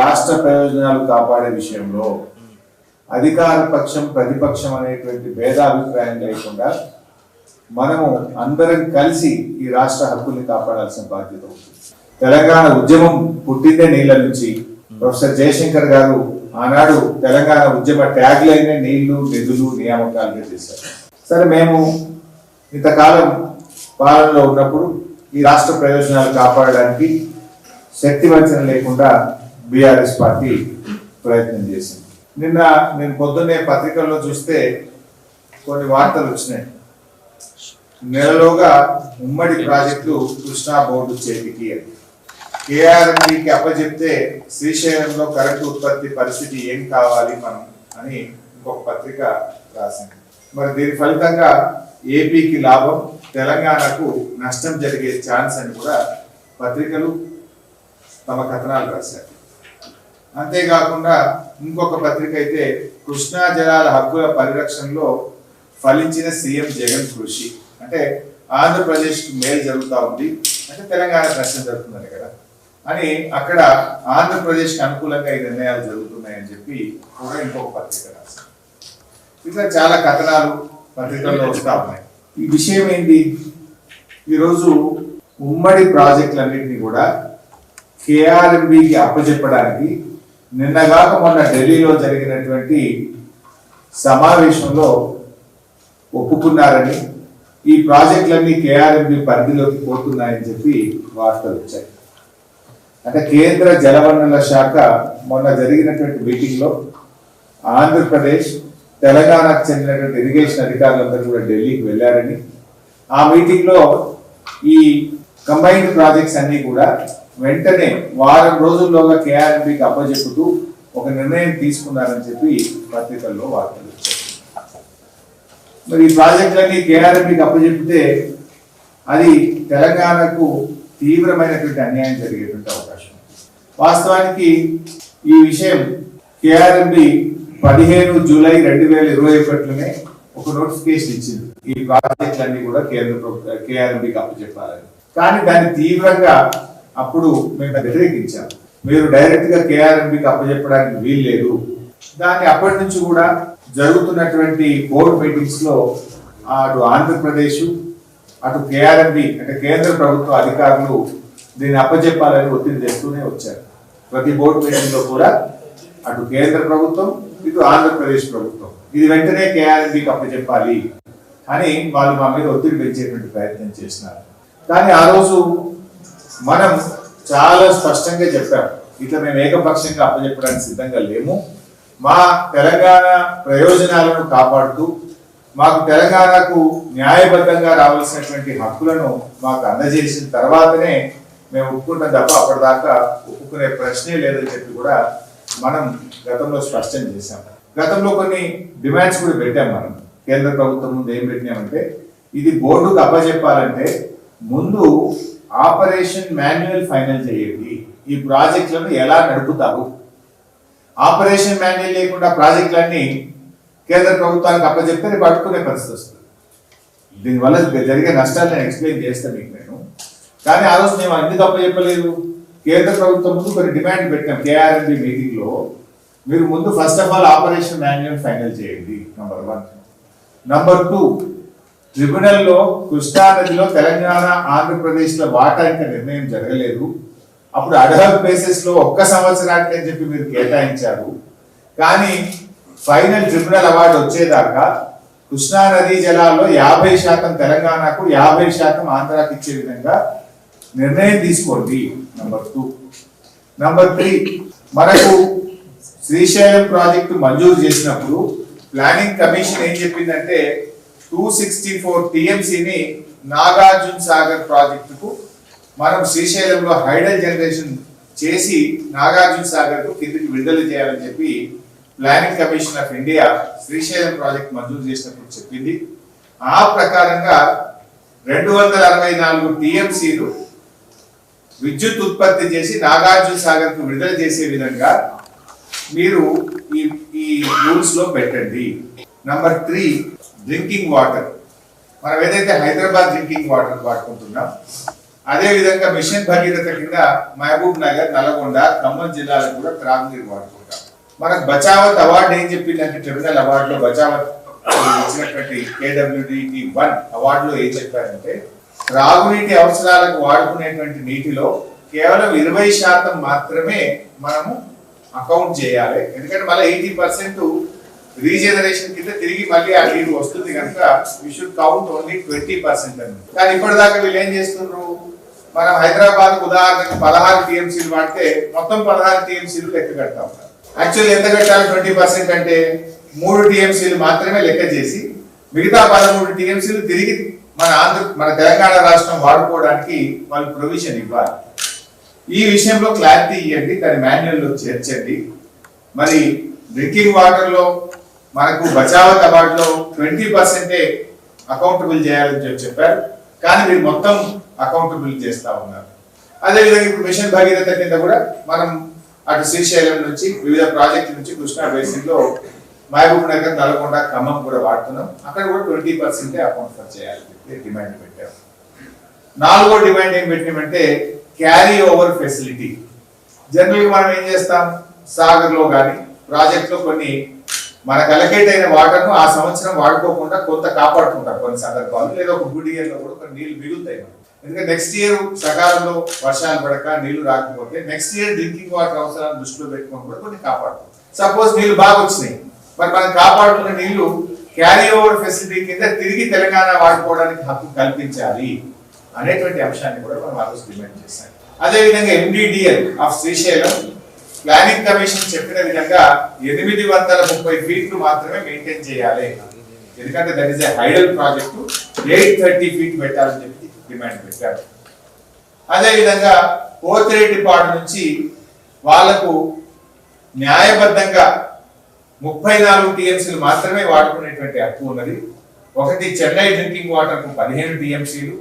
రాష్ట్ర ప్రయోజనాలు కాపాడే విషయంలో అధికార పక్షం ప్రతిపక్షం అనేటువంటి భేదాభిప్రాయం లేకుండా మనము అందరం కలిసి ఈ రాష్ట్ర హక్కుల్ని కాపాడాల్సిన బాధ్యత ఉంది. తెలంగాణ ఉద్యమం పుట్టిందే నీళ్ళ నుంచి. ప్రొఫెసర్ జయశంకర్ గారు ఆనాడు తెలంగాణ ఉద్యమ ట్యాగ్ లైన్ నీళ్ళు నిధులు నియామకాలుగా చేశారు. సరే మేము ఇంతకాలం పాలనలో ఉన్నప్పుడు ఈ రాష్ట్ర ప్రయోజనాలు కాపాడడానికి శక్తి వంచన లేకుండా బీఆర్ఎస్ పార్టీ ప్రయత్నం చేసింది. నిన్న నేను పొద్దున్నే పత్రికల్లో చూస్తే కొన్ని వార్తలు వచ్చినాయి. నెలలోగా ఉమ్మడి ప్రాజెక్టు కృష్ణా బోర్డు చేతికి అని. కేఆర్ఎండికి అప్పచెప్తే శ్రీశైలంలో కరెంటు ఉత్పత్తి పరిస్థితి ఏం కావాలి మనం అని ఇంకొక పత్రిక రాసింది. మరి దీని ఫలితంగా ఏపీకి లాభం తెలంగాణకు నష్టం జరిగే ఛాన్స్ అని కూడా పత్రికలు తమ కథనాలు రాశారు అంతేకాకుండా ఇంకొక పత్రిక అయితే కృష్ణా జలాల హక్కుల పరిరక్షణలో ఫలించిన సీఎం జగన్ కృషి. అంటే ఆంధ్రప్రదేశ్కి మేలు జరుగుతూ ఉంది. అంటే తెలంగాణ ప్రశ్న జరుగుతుందని కదా. అని అక్కడ ఆంధ్రప్రదేశ్కి అనుకూలంగా ఈ నిర్ణయాలు జరుగుతున్నాయని చెప్పి కూడా ఇంకొక పత్రిక రాశారు. ఇట్లా చాలా కథనాలు పత్రికల్లో వస్తూ ఉన్నాయి. ఈ విషయం ఏంటి? ఈరోజు ఉమ్మడి ప్రాజెక్టులన్నింటినీ కూడా కేఆర్ఎంబికి అప్పచెప్పడానికి నిన్నగాక మొన్న ఢిల్లీలో జరిగినటువంటి సమావేశంలో ఒప్పుకున్నారని ఈ ప్రాజెక్టులన్నీ కేఆర్ఎంబి పరిధిలోకి పోతున్నాయని చెప్పి వార్తలు వచ్చాయి. అంటే కేంద్ర జలవనరుల శాఖ మొన్న జరిగినటువంటి మీటింగ్లో ఆంధ్రప్రదేశ్ తెలంగాణకు చెందినటువంటి ఇరిగేషన్ అధికారులందరూ కూడా ఢిల్లీకి వెళ్ళారని ఆ మీటింగ్లో ఈ కంబైన్డ్ ప్రాజెక్ట్స్ అన్నీ కూడా వెంటనే వారం రోజుల్లోగా కేఆర్ఎంపీకి అప్పచెప్పుతూ ఒక నిర్ణయం తీసుకున్నారని చెప్పి పత్రికల్లో వార్తలు మరి ఈ ప్రాజెక్టులన్నీ కేఆర్ఎంపీకి అప్పచెప్పితే అది తెలంగాణకు తీవ్రమైనటువంటి అన్యాయం జరిగేటువంటి అవకాశం. వాస్తవానికి ఈ విషయం కేఆర్ఎంబి పదిహేను జూలై రెండు వేల ఇరవై ఒకటిలోనే ఒక నోటిఫికేషన్ ఇచ్చింది. ఈ ప్రాజెక్టులన్నీ కూడా కేంద్ర ప్రభుత్వ కేఆర్ఎంబికి అప్పచెప్పాలని కానీ దాన్ని తీవ్రంగా అప్పుడు మేము వ్యతిరేకించాం మీరు డైరెక్ట్గా కేఆర్ఎంబికి అప్పచెప్పడానికి వీల్లేదు. దాన్ని అప్పటి నుంచి కూడా జరుగుతున్నటువంటి బోర్డు మీటింగ్స్లో అటు ఆంధ్రప్రదేశ్ అటు కేఆర్ఎంబి అంటే కేంద్ర ప్రభుత్వ అధికారులు దీన్ని అప్పచెప్పాలని ఒత్తిడి తెస్తూనే వచ్చారు. ప్రతి బోర్డు మీటింగ్లో కూడా అటు కేంద్ర ప్రభుత్వం ఇటు ఆంధ్రప్రదేశ్ ప్రభుత్వం. ఇది వెంటనే కేఆర్ఎంబికి అప్పచెప్పాలి అని వాళ్ళు మా మీద ఒత్తిడి పెంచేటువంటి ప్రయత్నం చేసినారు కానీ ఆ రోజు మనం చాలా స్పష్టంగా చెప్పాం. ఇట్లా మేము ఏకపక్షంగా అప్పచెప్పడానికి సిద్ధంగా లేము. మా తెలంగాణ ప్రయోజనాలను కాపాడుతూ మాకు తెలంగాణకు న్యాయబద్ధంగా రావాల్సినటువంటి హక్కులను మాకు అందజేసిన తర్వాతనే మేము ఒప్పుకుంటాం తప్ప అప్పటిదాకా ఒప్పుకునే ప్రశ్నే లేదని చెప్పి కూడా మనం గతంలో స్పష్టం చేశాం. గతంలో కొన్ని డిమాండ్స్ కూడా పెట్టాం మనం. కేంద్ర ప్రభుత్వం ముందు ఏం పెట్టినామంటే ఇది బోర్డుకు అప్పచెప్పాలంటే ముందు ఆపరేషన్ మాన్యువల్ ఫైనల్ చేయండి. ఈ ప్రాజెక్టులను ఎలా నడుపుతారు? ఆపరేషన్ మాన్యువల్ లేకుండా ప్రాజెక్టులన్నీ కేంద్ర ప్రభుత్వానికి అప్పచెప్తే రేపు పట్టుకునే పరిస్థితి వస్తుంది. దీనివల్ల జరిగే నష్టాలు నేను ఎక్స్ప్లెయిన్ చేస్తాను మీకు నేను. కానీ ఆ రోజు మేము అన్ని తప్ప చెప్పలేదు. కేంద్ర ప్రభుత్వం ముందు కొన్ని డిమాండ్ పెట్టాం కేఆర్ఎంబి మీటింగ్లో మీరు ముందు first of all operation manual final చేయండి నంబర్ వన్ నంబర్ టూ ట్రిబ్యునల్లో కృష్ణా నదిలో తెలంగాణ ఆంధ్రప్రదేశ్లో వాటా ఇంకా నిర్ణయం జరగలేదు. అప్పుడు అడహక్ బేసిస్లో ఒక్క సంవత్సరానికి అని చెప్పి మీరు కేటాయించారు. కానీ ఫైనల్ ట్రిబ్యునల్ అవార్డు వచ్చేదాకా కృష్ణా నదీ జలాల్లో యాభై శాతం తెలంగాణకు యాభై శాతం ఆంధ్రాకి ఇచ్చే విధంగా నిర్ణయం తీసుకోండి నంబర్ టూ. నంబర్ త్రీ మనకు శ్రీశైలం ప్రాజెక్టు మంజూరు చేసినప్పుడు ప్లానింగ్ కమిషన్ ఏం చెప్పిందంటే టూ సిక్స్టీ ఫోర్ టిఎంసిని నాగార్జున సాగర్ ప్రాజెక్టుకు మనం శ్రీశైలంలో హైడల్ జనరేషన్ చేసి నాగార్జున సాగర్కు కిందికి విడుదల చేయాలని చెప్పి planning commission of India Srisailam project మంజూరు చేసినప్పుడు చెప్పింది. ఆ ప్రకారంగా రెండు వందల అరవై నాలుగు టిఎంసీలు విద్యుత్ ఉత్పత్తి చేసి నాగార్జున సాగర్కు విడుదల చేసే విధంగా మీరు ఈ ఈ రూల్స్లో పెట్టండి. Number three drinking water. మనం ఏదైతే హైదరాబాద్ డ్రింకింగ్ వాటర్ వాడుకుంటున్నాం అదే విధంగా మిషన్ భగీరథ కింద మహబూబ్ నగర్ నల్గొండ ఖమ్మం జిల్లాలకు కూడా త్రాగునీరు వాడుకుంటాం. మనకు బచావత్ అవార్డు ఏం చెప్పిందంటే ట్రిబ్యునల్ అవార్డులో బచావత్ ఇచ్చినటువంటి కేడబ్ల్యూడిటి వన్ అవార్డులో ఏం చెప్పారంటే త్రాగునీటి అవసరాలకు వాడుకునేటువంటి నీటిలో కేవలం ఇరవై శాతం మాత్రమే మనము అకౌంట్ చేయాలి. ఎందుకంటే మళ్ళీ ఎయిటీ పర్సెంట్ రీజనరేషన్ కింద తిరిగి మళ్ళీ ఆ నీరు వస్తుంది కనుక we should count only twenty percent అని. కానీ ఇప్పటిదాకా వీళ్ళు ఏం చేస్తున్నారు మనం హైదరాబాద్ ఉదాహరణకు పదహారు టీఎంసీలు వాడితే మొత్తం పదహారు టీఎంసీలు లెక్క కడతా ఉంటారు యాక్చువల్లీ ఎంత కట్టాలి ట్వంటీ పర్సెంట్ అంటే మూడు టీఎంసీలు మాత్రమే లెక్క చేసి మిగతా పదమూడు టీఎంసీలు తిరిగి మన ఆంధ్ర మన తెలంగాణ రాష్ట్రం వాడుకోవడానికి వాళ్ళు ప్రొవిజన్ ఇవ్వాలి. ఈ విషయంలో క్లారిటీ ఇవ్వండి దాని మాన్యువల్లో చేర్చండి. మరి డ్రింకింగ్ వాటర్లో మనకు బచావత్ అవార్డులో ట్వంటీ పర్సెంటే అకౌంటబుల్ చేయాలని చెప్పి చెప్పారు. కానీ మీరు మొత్తం అకౌంటబుల్ చేస్తా ఉన్నారు. అదేవిధంగా ఇప్పుడు మిషన్ భగీరథ కింద కూడా మనం అటు శ్రీశైలం నుంచి వివిధ ప్రాజెక్టుల నుంచి కృష్ణా బేసిన్లో మహబూబ్ నగర్ నల్గొండ ఖమ్మం కూడా వాడుతున్నాం. అక్కడ కూడా ట్వంటీ పర్సెంటే అకౌంట్ ఫర్ చేయాలి చెప్పి డిమాండ్ పెట్టాం. నాలుగో డిమాండ్ ఏం పెట్టినామంటే క్యారీ ఓవర్ ఫెసిలిటీ జనరల్ మనం ఏం చేస్తాం? సాగర్లో కానీ ప్రాజెక్ట్లో కొన్ని మనకు అలకేట్ అయిన వాటర్ను ఆ సంవత్సరం వాడుకోకుండా కొంత కాపాడుకుంటారు కొన్ని సందర్భాలు. లేదా ఒక గుడి ఇయర్లో కూడా కొన్ని నీళ్ళు మిగులుతాయి. ఎందుకంటే నెక్స్ట్ ఇయర్ సకాలంలో వర్షాలు పడక నీళ్ళు రాకపోతే నెక్స్ట్ ఇయర్ డ్రింకింగ్ వాటర్ అవసరాలను దృష్టిలో పెట్టుకొని కూడా కొన్ని కాపాడుతాం సపోజ్ నీళ్ళు బాగా వచ్చినాయి. మరి మనం కాపాడుకున్న నీళ్ళు క్యారీ ఓవర్ ఫెసిలిటీ కింద తిరిగి తెలంగాణ వాడుకోవడానికి హక్కు కల్పించాలి అనేటువంటి అంశాన్ని కూడా మనం ఆ రోజు డిమాండ్ చేశాం. అదేవిధంగా MDDL of Srisailam planning commission చెప్పిన విధంగా ఎనిమిది వందల ముప్పై ఫీట్లు మాత్రమే మెయింటైన్ చేయాలి. ఎందుకంటే that is hydel project eight thirty feet పెట్టాలని చెప్పి డిమాండ్ పెట్టారు. అదేవిధంగా పోతిరెడ్డిపాడు నుంచి వాళ్ళకు న్యాయబద్ధంగా ముప్పై నాలుగు టీఎంసీలు మాత్రమే వాడుకునేటువంటి హక్కు ఉన్నది. ఒకటి చెన్నై డ్రింకింగ్ వాటర్కు పదిహేను టీఎంసీలు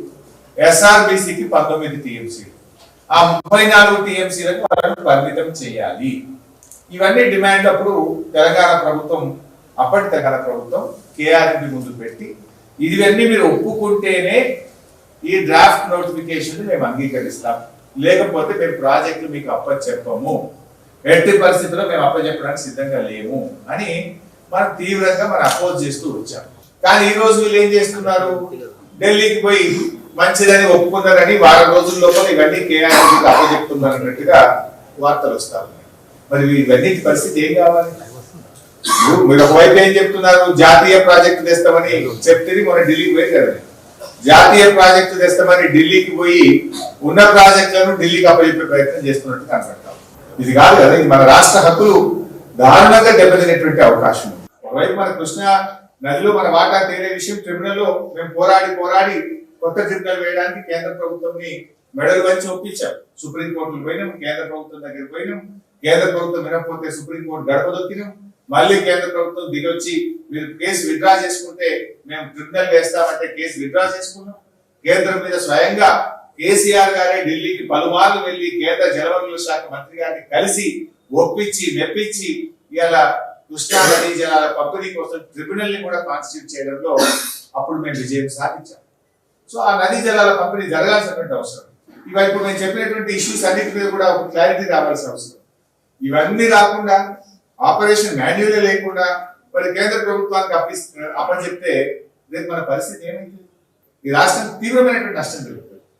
ఎస్ఆర్బిసికి పంతొమ్మిది టీఎంసీలు. ఆ ముప్పై నాలుగు టీఎంసీలకు వాళ్ళను పరిమితం చేయాలి. ఇవన్నీ డిమాండ్ అప్పుడు తెలంగాణ ప్రభుత్వం అప్పటి తెలంగాణ ప్రభుత్వం కేఆర్ఎంపి ముందు పెట్టి ఇవన్నీ మీరు ఒప్పుకుంటేనే ఈ డ్రాఫ్ట్ నోటిఫికేషన్ మేము అంగీకరిస్తాం. లేకపోతే మేము ప్రాజెక్టులు మీకు అప్పచెప్పము. ఎట్టి పరిస్థితుల్లో మేము అప్పచెప్పడానికి సిద్ధంగా లేము అని మనం తీవ్రంగా మనం అపోజ్ చేస్తూ వచ్చాం. కానీ ఈ రోజు వీళ్ళు ఏం చేస్తున్నారు? ఢిల్లీకి పోయి మంచిదని ఒప్పుకున్నారని వారం రోజుల లోపల ఇవన్నీ కేఆర్ఎంకి అప్పచెప్తున్నారు అన్నట్టుగా వార్తలు వస్తా ఉన్నాయి. మరి ఇవన్నీ పరిస్థితి ఏం కావాలి? మీరు- ఒకవైపు ఏం చెప్తున్నారు? జాతీయ ప్రాజెక్టు తెస్తామని చెప్తే మన ఢిల్లీకి పోయి కదా. జాతీయ ప్రాజెక్టు తెస్తామని ఢిల్లీకి పోయి ఉన్న ప్రాజెక్టులను ఢిల్లీకి అప్పచెప్పే ప్రయత్నం చేస్తున్నట్టు కనపడతాం ఇది కాదు కదా ఇది మన రాష్ట్ర హక్కులు దారుణంగా దెబ్బతినేటువంటి అవకాశం ఒకవైపు మన కృష్ణా నదిలో మన వాటా తేలే విషయం ట్రిబ్యునల్లో మేము పోరాడి పోరాడి కొత్త ట్రిబ్యునల్ వేయడానికి కేంద్ర ప్రభుత్వంని మెడలు వచ్చి ఒప్పించాం సుప్రీంకోర్టులు పోయినాం కేంద్ర ప్రభుత్వం దగ్గర పోయినాం కేంద్ర ప్రభుత్వం వినకపోతే సుప్రీం కోర్టు గడప దొక్కినాం. మళ్ళీ కేంద్ర ప్రభుత్వం దిగొచ్చి మీరు కేసు విత్డ్రా చేసుకుంటే మేము ట్రిబ్యునల్ వేస్తామంటే కేసు విత్డ్రా చేసుకున్నాం. కేంద్రం మీద స్వయంగా కేసీఆర్ గారే ఢిల్లీకి పలుమార్లు వెళ్ళి కేంద్ర జలవనరుల శాఖ మంత్రి గారిని కలిసి ఒప్పించి మెప్పించి ఇలా కృష్ణా నదీ జలాల పంపిణీ కోసం ట్రిబ్యునల్ని కూడా కాన్స్టిట్యూట్ చేయడంలో అప్పుడు మేము విజయం సాధించాం. సో ఆ నదీ జలాల పంపిణీ జరగాల్సినటువంటి అవసరం. ఇవి ఇప్పుడు నేను చెప్పినటువంటి ఇష్యూస్ అన్నిటి మీద కూడా ఒక క్లారిటీ రావాల్సిన అవసరం. ఇవన్నీ రాకుండా ఆపరేషన్ మాన్యువల్ లేకుండా మరి కేంద్ర ప్రభుత్వానికి అప్పి చెప్తే రేపు మన పరిస్థితి ఏమైంది? ఈ రాష్ట్రం తీవ్రమైనటువంటి నష్టం జరుగుతుంది.